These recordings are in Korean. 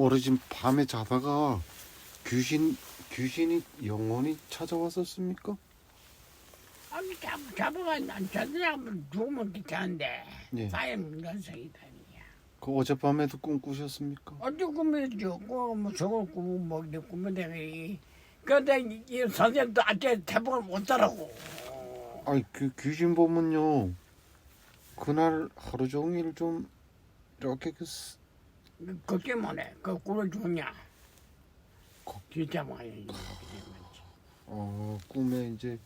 어르신 밤에 자다가 귀신 귀신이 영원히 찾아왔었습니까? 아니 잡 잡아가 난 저들하면 죽으면 괜찮은데 예. 사연 연성이다 이야. 그 어젯밤에도 꿈 꾸셨습니까? 어디 꾸며줘 꾸뭐 저걸 꾸며 뭐내 꾸며대가 근데 이- 이 선생님도 아직 대복을 못하라고 아니 그 귀신 보면요 그날 하루 종일 좀 이렇게 그 스- 그게 뭐네 그 꿀을 주냐? 거- 진짜 많이 어, 꿈에 이제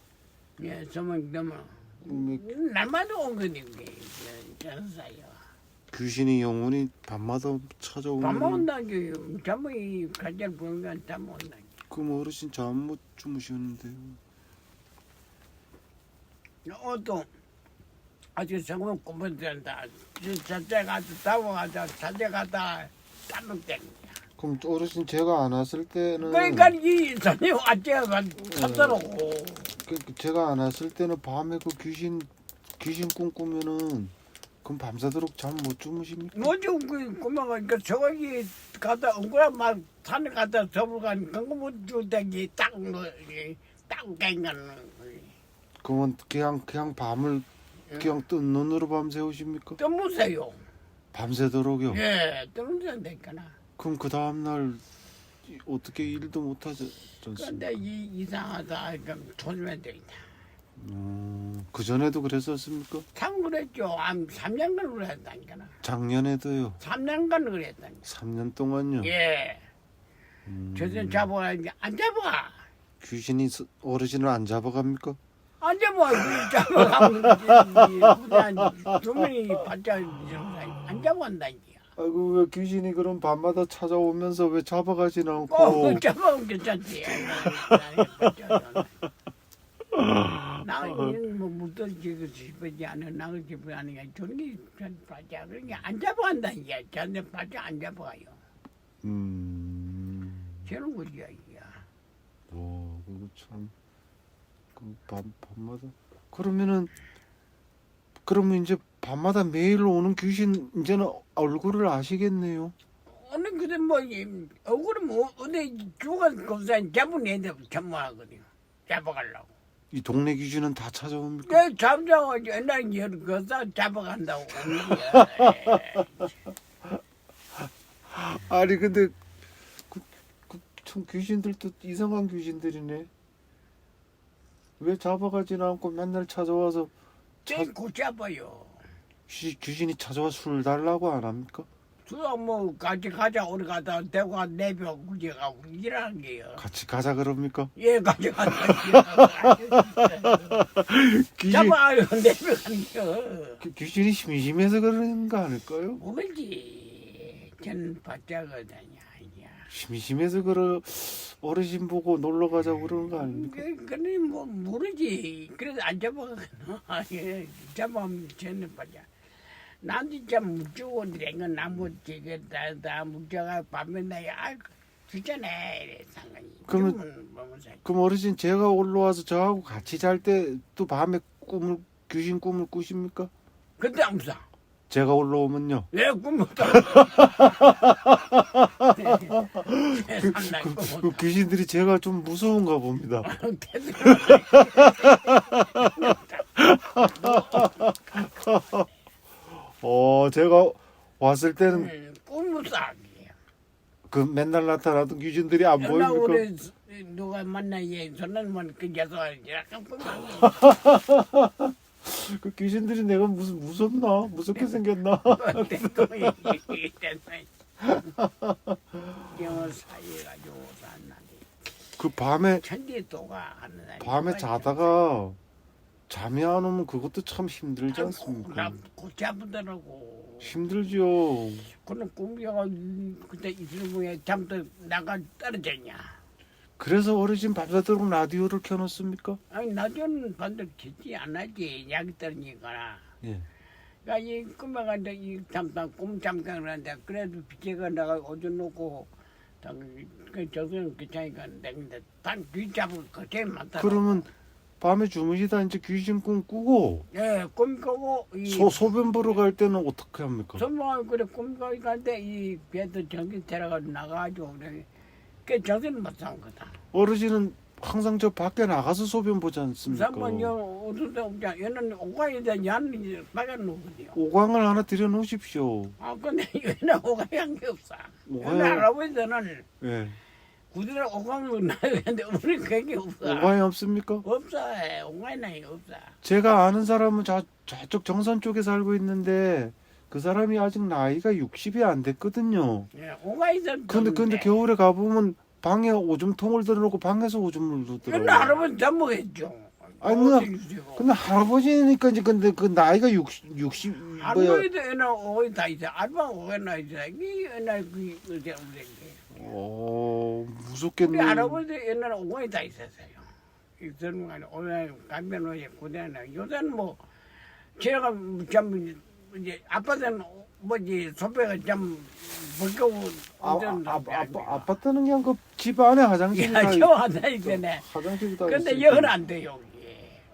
예 소문 너무 꿈에 날마다 온 거니 그게. 전사요 귀신이 영원히 밤마다 찾아오는 밥 먹는다기 전부 이 가재를 보는 건다 먹는다 그럼 어르신 잠 못 주무시는데요? 어또 아직 성공 꿈을 된다. 자제 가서 타고 가서 자제 가다 따먹대 그럼 어르신 제가 안 왔을 때는 그러니까 이 선생님 아재가 찾더라고. 그, 그 제가 안 왔을 때는 밤에 그 귀신 귀신 꿈 꾸면은 그럼 밤새도록 잠 못 주무십니까? 뭐지 그 꿈마가 저기 가다 엉그라 막 산에 가다 접을 간 그거 못 주다기 딱딱 갱가는 그러면 그냥 그냥 밤을 그냥 뜬 눈으로 밤새우십니까? 또 무서요 밤새도록요? 예, 또 무서니까나 그럼 그 다음 날 어떻게 일도 못 하지 않습니까? 근데 이 이상하다 그럼 조심해야 되겠다 음, 그 전에도 그랬었습니까? 참 그랬죠 한 3년간 그랬다니까나 작년에도요. 3년간 그랬다니까 3년 동안요. 예 음, 저선 잡아가 이제 안 잡아 귀신이 스- 어르신을 안 잡아갑니까? 안 잡아 이 잡아 가면 그냥 주민이 바짝 안 잡아간다니까 아이고 왜 귀신이 그럼 밤마다 찾아오면서 왜 잡아가진 않고. 꼭 잡아오면 괜찮지. 나는 뭐 묻어지고 싶지 않아. 나를 싶지 않으니까 저런 게 바짝 그러니까 안 잡아간다니까 저한테 바짝 안 잡아가요. 음, 저런 거지 이게. 와 그거 참, 그 밤, 밤마다 그러면은 그러면 이제 밤마다 매일 오는 귀신 이제는 얼굴을 아시겠네요. 오늘 그래 뭐 이, 얼굴은 뭐 어디 죽은 검사는 잡은 애들 전무하거든요 잡아가려고 이 동네 귀신은 다 찾아옵니까? 그 잡자고 옛날에 열 거사 잡아간다고 아니 근데 그, 그, 참 귀신들도 이상한 귀신들이네. 왜 잡아가진 않고 맨날 찾아와서 자, 꼭 잡아요? 귀, 귀신이 찾아와 술 달라고 안 합니까? 수가 뭐 같이 가자. 우리 가다 대구 내벽 구제가고 일하는 게요. 같이 가자 그럽니까? 예 같이 가자. 귀신, 잡아요. 내벽 하는 거 귀- 귀신이 심심해서 그러는 거 아닐까요? 모르지? 저는 바짝거든요 심심해서 그러 어르신 보고 놀러 가자고 그러는 거 아닙니까? 그, 그래 뭐 모르지. 그래도 안 잡아가나 예, 잡아면 저는 바짝 난 진짜 묵주고 된건 나무 지겠다 다 묵자가 밤에 나야 아 진짜네 이래 상관이. 그러면- 살- 그럼 어르신 제가 올라와서 저하고 같이 잘 때 또 밤에 꿈을 귀신 꿈을 꾸십니까? 근데 암사 제가 올라오면요. 왜 꿈못다 세상날 그 꿈못다 귀신들이 제가 좀 무서운가 봅니다. 어, 제가 왔을 때는 꿈못다 그 맨날 나타나던 귀신들이 안 연락 보입니까? 우리 누가 만나 얘뭐 그녀서 약간 꿈만 그 귀신들이 내가 무슨 무섭나? 무섭게 생겼나? 영어 사이가지고 산나니 그 밤에 천지도가 하는 날이 밤에 자다가 잠이 안 오면 그것도 참 힘들지 않습니까? 아프더라고 힘들죠. 그는 꿈이가 그때 이슬무에 잠도 나가 떨어졌냐 그래서 어르신 밤새도록 라디오를 켜놓습니까? 아니 낮에는 반대로 듣지 않았지 약이 떨어지니까 예. 그러니까 이 꿈에가 이제 이 잠깐 꿈 잠깐 하는데 그래도 비제가 내가 오줌 놓고 그 저기는 귀찮으니까 내가 단 뒤잡을 거 제일 많다. 그러면 밤에 주무시다 이제 귀신 꿈 꾸고 예, 꿈 꾸고 이 소 소변 보러 갈 때는 어떻게 합니까? 전부 그래 꿈 꾸고 갈때 이 배도 전기 데려가 나가가지고 그래. 그 정신 못 사는 거다. 어르신은 항상 저 밖에 나가서 소변 보지 않습니까? 무슨 요 어디서 없자. 얘는 오가이다 얀 밖에 놓거든요. 오광을 하나 들여 놓으십시오. 아 근데 얘는 오가이 한게 없어. 오가이- 얘네 할아버지들은 예. 구두를 오가면 나는데 우리 그게 없어. 오광이 없습니까? 없어. 오가이 나이 없어. 제가 아는 사람은 저, 저쪽 정선 쪽에 살고 있는데 그 사람이 아직 나이가 60이 안 됐거든요. 예, 오가이들. 근데 근데 겨울에 가 보면 방에 오줌통을 들어놓고 방에서 오줌을 옛날 누더라고요. 할아버지 다 먹었죠. 아니, 주시고. 근데 할아버지니까 이제 근데 그 나이가 60 60 뭐야? 할머니도 옛날 오이 다 있어. 알바 오겠나 있어. 이 옛날 그 그게 우리 어 우리 무섭겠네. 할아버지 옛날에 오이 다 있었어요. 이 젊은 오늘 가면 오이 고대는 요새는 뭐 제가 좀 이제 아빠는 뭐지 소배가 좀 무거워. 아, 아, 아, 아, 아파트는 그냥 그 집 안에 화장실이 다 야, 있- 저 하나 있잖아. 화장실이 다 근데 있으니까. 여기는 안 돼, 여기.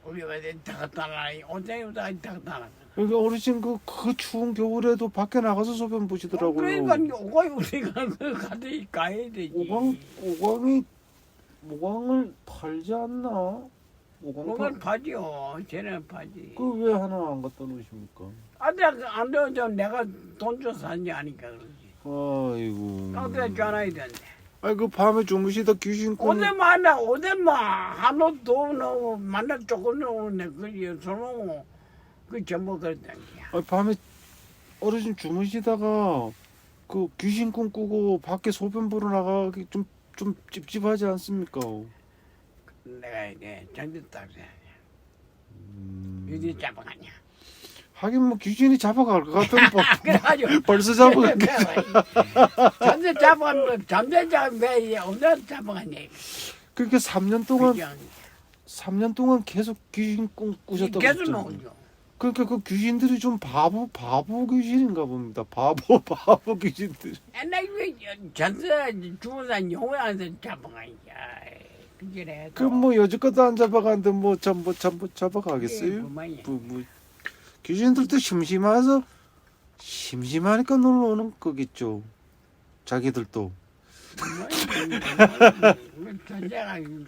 우리 어디 다 갖다 놔. 온장에다 다 갖다 놔. 그러니까 어르신 그, 그 추운 겨울에도 밖에 나가서 소변 보시더라고요. 그러니까 오가이 우리가 그 가지 가야 되지. 오광 오광이 오광을 팔지 않나? 오광 그건 팔... 파지요. 쟤는 파지. 그왜 하나 안 갖다 놓으십니까? 아, 내가 안 되죠. 내가 돈 줘서 산지 아니까 그러지. 아이고. 어디 줘놔야 되는데. 아이 그 밤에 주무시다 귀신 꿈. 오늘 만나, 오늘 뭐, 한옷 도 넣고, 만나 조금 넣으면 그, 술 먹고, 그 전부 그랬단 게야. 아 밤에 어르신 주무시다가 그 귀신 꿈 꾸고 밖에 소변 보러 나가기 좀 좀 찝찝하지 않습니까? 내가 이제 전주 딱지 음... 유지 잡아가냐. 하긴 뭐 귀신이 잡아갈 것 같은데 뭐 그래가지고. 벌써 잡아갈 것 전주 잡아가면, 전주 잡으면 왜, 오늘 잡아가냐. 그렇게 3년 동안 그죠? 3년 동안 계속 귀신 꿈 꾸셨다고 계속. 나오죠. 그러니까 그 귀신들이 좀 바보 바보 귀신인가 봅니다. 바보 바보 귀신들. 옛날에 왜 전주 죽은 사람 영화에서 잡아가냐. 그래. 그뭐 여지껏 안 잡아가는데 뭐 전부 잡아가겠어요? 그만이야. 뭐, 뭐 귀신들도 심심해서 심심하니까 놀러 오는 거겠죠. 자기들도.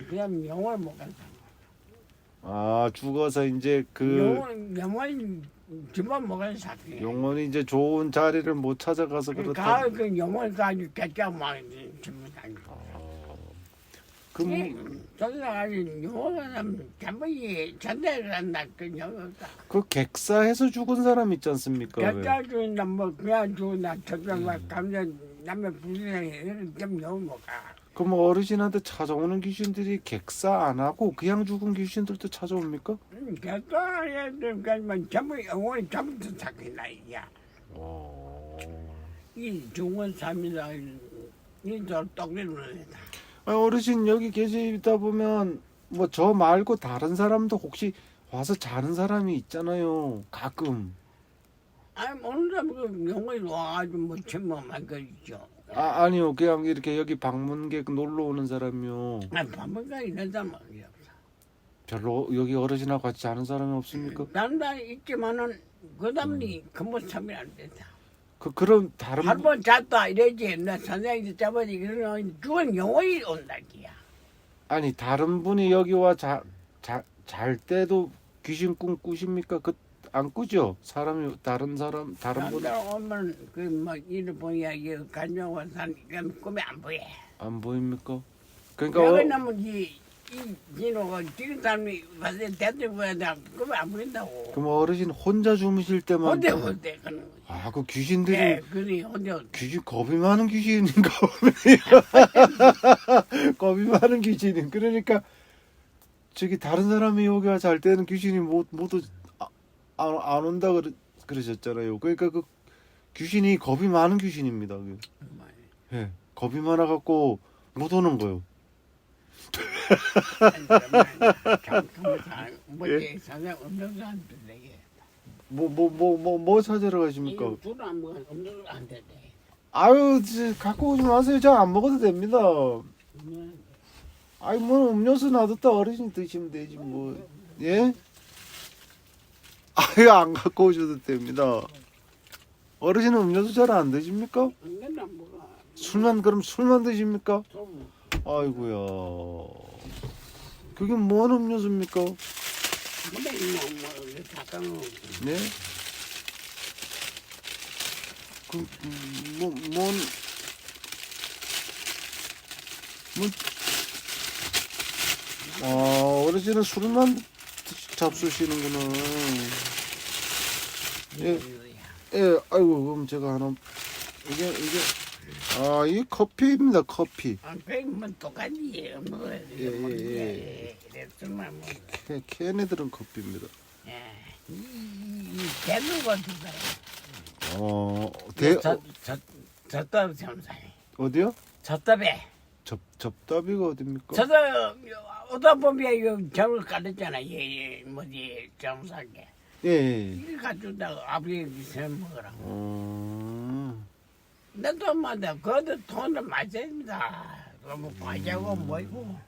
그냥 영월 못 간다. 아 죽어서 이제 그 영월 집안 못 가는 사람이. 영원히 이제 좋은 자리를 못 찾아가서 그 그렇다. 가을 그 영월 가지고 개짜 막 집안 다니고. 그럼 전자가 영월 가면 잠깐이 전자를 한다 그 영월가. 그 객사해서 죽은 사람 있지 않습니까? 왜? 죽나 뭐 그냥 죽나 저쪽 음. 막 감정 남의 부인이 좀 영월 못 가. 그럼 어르신한테 찾아오는 귀신들이 객사 안 하고 그냥 죽은 귀신들도 찾아옵니까? 개짜에 그러면 전부 전부 다 사귀나 이야. 이 중원 삼이다 이저 떡리는 애다. 아, 어르신 여기 계시다 보면 뭐 저 말고 다른 사람도 혹시 와서 자는 사람이 있잖아요. 가끔. 아니 어느 사람 그 영원히 와가지고 뭐거 있죠. 아 아니요 그냥 이렇게 여기 방문객 놀러 오는 사람이요. 아 밤문가 있는 사람 없어. 별로 여기 어르신하고 같이 자는 사람이 없습니까? 다른 다 있지만은 그 사람이 근본 참이 안 된다. 그 그럼 다른 분- 한번 잤다 이러지. 나 선생님이 잡아지 이러면 죽은 영혼이 온다기야. 아니 다른 분이 여기 와자잘 때도 귀신 꿈 꾸십니까? 그 안 꾸죠? 사람이 다른 사람 다른 분 남자 오면 그뭐 일을 보야 이 간병원 산 그럼 꿈에 안 보여. 안 보입니까? 그러니까 어, 나면 이, 이 진호가 지금 사람이 봤을 때 대충 보야 돼. 꿈에 안 보인다고. 그럼 어르신 혼자 주무실 때만 혼자 혼자 그런 거지. 아 그 귀신들이 예, 그래 혼자 귀신 겁이 많은 귀신인가 보네. 겁이 많은 귀신이. 그러니까 저기 다른 사람이 여기 와서 잘 때는 귀신이 못 모두 아, 안, 안 온다 그러, 그러셨잖아요. 그러니까 그 귀신이 겁이 많은 귀신입니다. 그. 예, 겁이 많아 갖고 못 오는 거요. 뭐지 사장 없는 사람들 되게 뭐 뭐 뭐 뭐 뭐 찾으러 가십니까? 없는 안. 아유, 저, 갖고 오지 마세요. 저 안 먹어도 됩니다. 아이 뭐 음료수 놔뒀다 어르신이 드시면 되지 뭐 예? 아유 안 갖고 오셔도 됩니다. 어르신은 음료수 잘 안 드십니까? 술만 그럼 술만 드십니까? 좀 아이고야. 그게 뭔 음료수입니까? 뭐래 이뭐 잠깐 네? 그, 음, 뭐, 뭔, 뭐, 아, 어르신은 술만 드- 잡수시는구나. 예, 예, 아이고, 그럼 제가 하나, 이게, 이게, 아, 이 커피입니다, 커피. 아, 백면 똑같이 뭐 예, 예. 이랬으면 뭐 걔- 걔네들은 커피입니다. 예. 이 대도 같은 사람 어, 대, 저, 어, 저, 저답 점사해 어디요? 저답에 접, 접답이가 어딥니까? 저도 오다 보면 이거 점을 가렸잖아 예, 예, 뭐지 점사게 예, 예. 이거 가져다가 아버지 세 먹으라고 어, 내도 엄마다 그것도 돈을 많이 씁니다 그뭐 과자고 뭐이고